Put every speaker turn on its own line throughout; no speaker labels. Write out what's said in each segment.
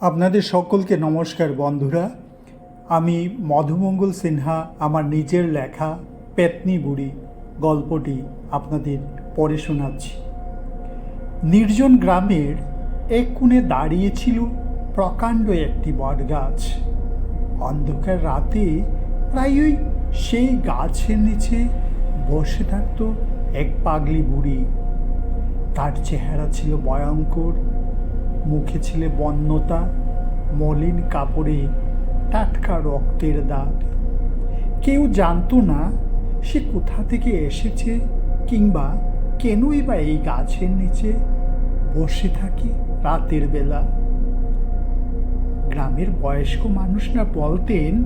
আপনাদের সকলকে নমস্কার বন্ধুরা। আমি মধুমঙ্গল সিনহা, আমার নিজের লেখা পেতনি বুড়ি গল্পটি আপনাদের পড়ে শোনাচ্ছি। নির্জন গ্রামের এক কোণে দাঁড়িয়েছিল প্রকাণ্ড একটি বটগাছ। অন্ধকার রাতে প্রায়ই সেই গাছের নিচে বসে থাকত এক পাগলি বুড়ি। তার চেহারা ছিল ভয়ঙ্কর মুখে ছিল বন্যতা, মলিন কাপড়ে টাটকা রক্তের দাগ। কেউ জানতো না সে কোথা থেকে এসেছে কিংবা কেনই বা এই গাছের নিচে বসে থাকে রাতের বেলা। গ্রামের বয়স্ক মানুষরা বলতেন,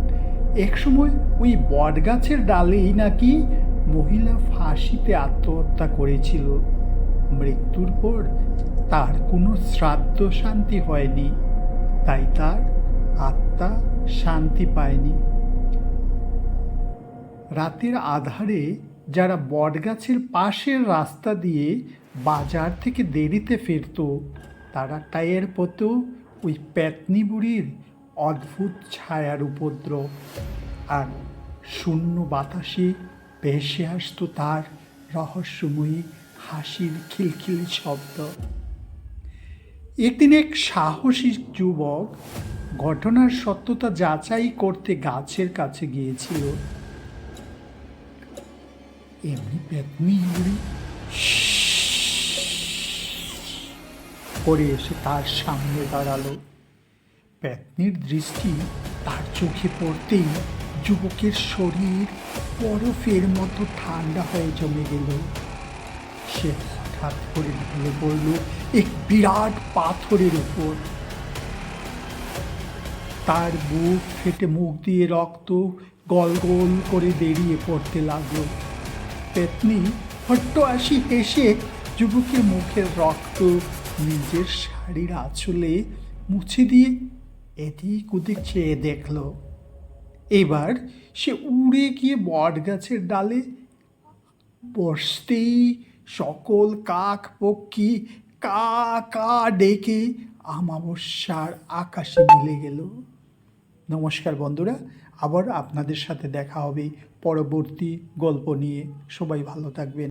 একসময় ওই বটগাছের ডালেই নাকি মহিলা ফাঁসিতে আত্মহত্যা করেছিল। মৃত্যুর পর তার কোনো শ্রাদ্ধ শান্তি হয়নি, তাই তার আত্মা শান্তি পায়নি। রাতের আধারে যারা বটগাছের পাশের রাস্তা দিয়ে বাজার থেকে দেরিতে ফিরত, তারা টাইয়ের পতো ওই পেতনি বুড়ির অদ্ভুত ছায়ার উপদ্রব। আর শূন্য বাতাসে ভেসে আসতো তার রহস্যময়ী হাসির খিলখিল শব্দ। একদিন এক সাহসী যুবক ঘটনার সত্যতা যাচাই করতে গাছের কাছে গিয়েছিল। এমনি পেতনি করে এসে তার সামনে দাঁড়াল। পেতনির দৃষ্টি তার চোখে পড়তেই যুবকের শরীর বরফের মতো ঠান্ডা হয়ে জমে গেল। সে হঠাৎ করে ঢলে পড়ল এক বিরাট পাথরের উপর। তার বুক ফেটে মুখ দিয়ে রক্ত গল গল করে বেরিয়ে পড়তে লাগল। পেতনি হট্ট আসি হেসে যুবকের মুখের রক্ত নিজের শাড়ির আঁচলে মুছে দিয়ে এদিক ওদিক চেয়ে দেখল। এবার সে উড়ে গিয়ে বট গাছের ডালে বসতেই সকল কাক পক্ষী কা কা ডেকে আমাবস্যার আকাশে মিলে গেল। নমস্কার বন্ধুরা, আবার আপনাদের সাথে দেখা হবে পরবর্তী গল্প নিয়ে। সবাই ভালো থাকবেন।